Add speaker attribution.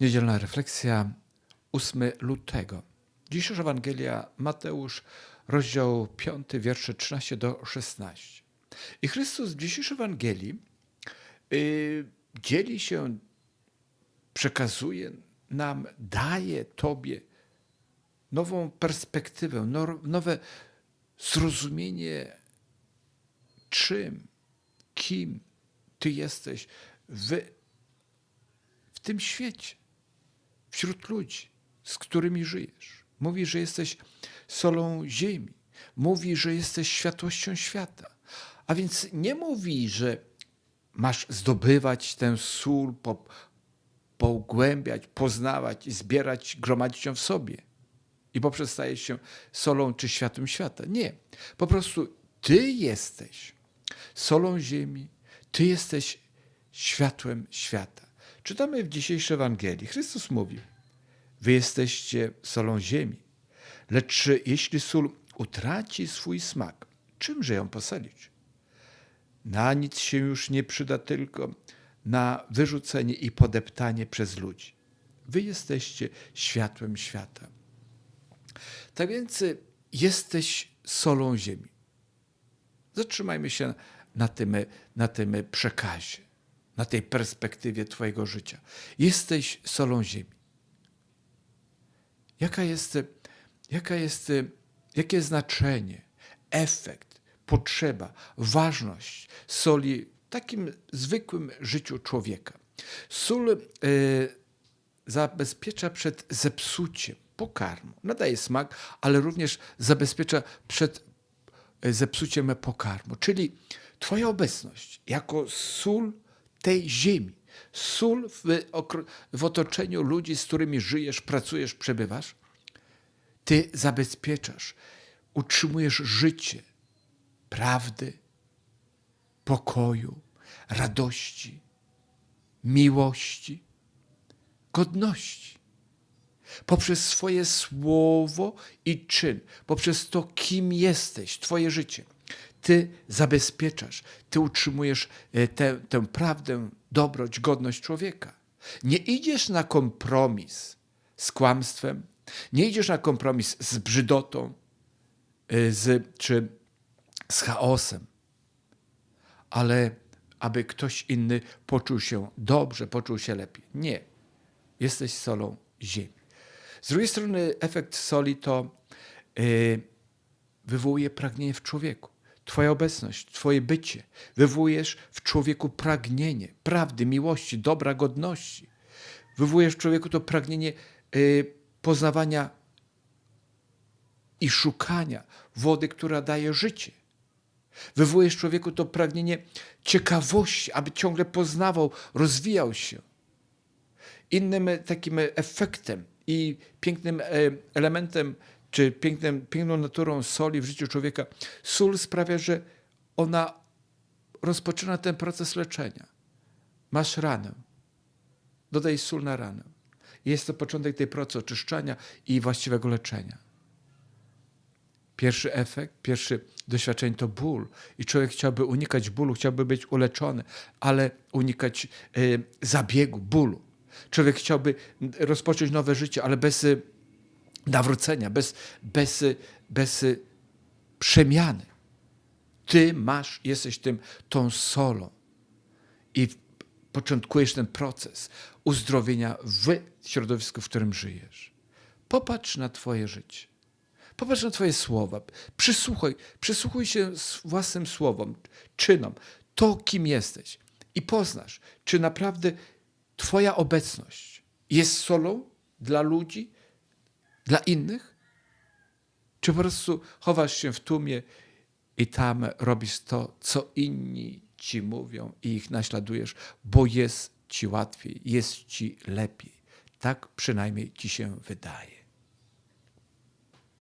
Speaker 1: Niedzielna refleksja 8 lutego. Dzisiejsza Ewangelia Mateusz, rozdział 5, wiersze 13 do 16. I Chrystus w dzisiejszej Ewangelii y, dzieli się, przekazuje nam, daje Tobie nową perspektywę, no, nowe zrozumienie, czym, kim Ty jesteś w, w tym świecie, wśród ludzi, z którymi żyjesz. Mówi, że jesteś solą ziemi. Mówi, że jesteś światłością świata. A więc nie mówi, że masz zdobywać tę sól, po, pogłębiać, poznawać i zbierać, gromadzić ją w sobie. I poprzez stajesz się solą czy światłem świata. Nie. Po prostu ty jesteś solą ziemi, ty jesteś światłem świata. Czytamy w dzisiejszej Ewangelii. Chrystus mówi: Wy jesteście solą ziemi, lecz jeśli sól utraci swój smak, czymże ją posolić? Na nic się już nie przyda, tylko na wyrzucenie i podeptanie przez ludzi. Wy jesteście światłem świata. Tak więc jesteś solą ziemi. Zatrzymajmy się na tym, na tym przekazie, na tej perspektywie Twojego życia. Jesteś solą ziemi. Jaka jest, jaka jest, jakie znaczenie, efekt, potrzeba, ważność soli w takim zwykłym życiu człowieka? Sól y, zabezpiecza przed zepsuciem pokarmu, nadaje smak, ale również zabezpiecza przed zepsuciem pokarmu, czyli Twoja obecność jako sól tej ziemi, sól w, w otoczeniu ludzi, z którymi żyjesz, pracujesz, przebywasz, Ty zabezpieczasz, utrzymujesz życie prawdy, pokoju, radości, miłości, godności. Poprzez swoje słowo i czyn, poprzez to, kim jesteś, Twoje życie. Ty zabezpieczasz, Ty utrzymujesz tę, tę prawdę, dobroć, godność człowieka. Nie idziesz na kompromis z kłamstwem, nie idziesz na kompromis z brzydotą z, czy z chaosem, ale aby ktoś inny poczuł się dobrze, poczuł się lepiej. Nie. Jesteś solą ziemi. Z drugiej strony, efekt soli to yy, wywołuje pragnienie w człowieku. Twoja obecność, Twoje bycie. Wywołujesz w człowieku pragnienie prawdy, miłości, dobra, godności. Wywołujesz w człowieku to pragnienie yy, poznawania i szukania wody, która daje życie. Wywołujesz w człowieku to pragnienie ciekawości, aby ciągle poznawał, rozwijał się. Innym takim efektem i pięknym elementem, czy pięknym, piękną naturą soli w życiu człowieka, sól sprawia, że ona rozpoczyna ten proces leczenia. Masz ranę, dodaj sól na ranę. Jest to początek tej procesu oczyszczania i właściwego leczenia. Pierwszy efekt, pierwsze doświadczenie to ból. I człowiek chciałby unikać bólu, chciałby być uleczony, ale unikać y, zabiegu, bólu. Człowiek chciałby rozpocząć nowe życie, ale bez y, nawrócenia, bez, bez, bez przemiany. Ty masz, jesteś tym, tą solą. I początkujesz ten proces uzdrowienia w środowisku, w którym żyjesz. Popatrz na Twoje życie. Popatrz na Twoje słowa. Przysłuchaj, przysłuchuj się własnym słowom, czynom, to, kim jesteś. I poznasz, czy naprawdę Twoja obecność jest solą dla ludzi, dla innych? Czy po prostu chowasz się w tłumie i tam robisz to, co inni ci mówią i ich naśladujesz, bo jest ci łatwiej, jest ci lepiej. Tak przynajmniej ci się wydaje.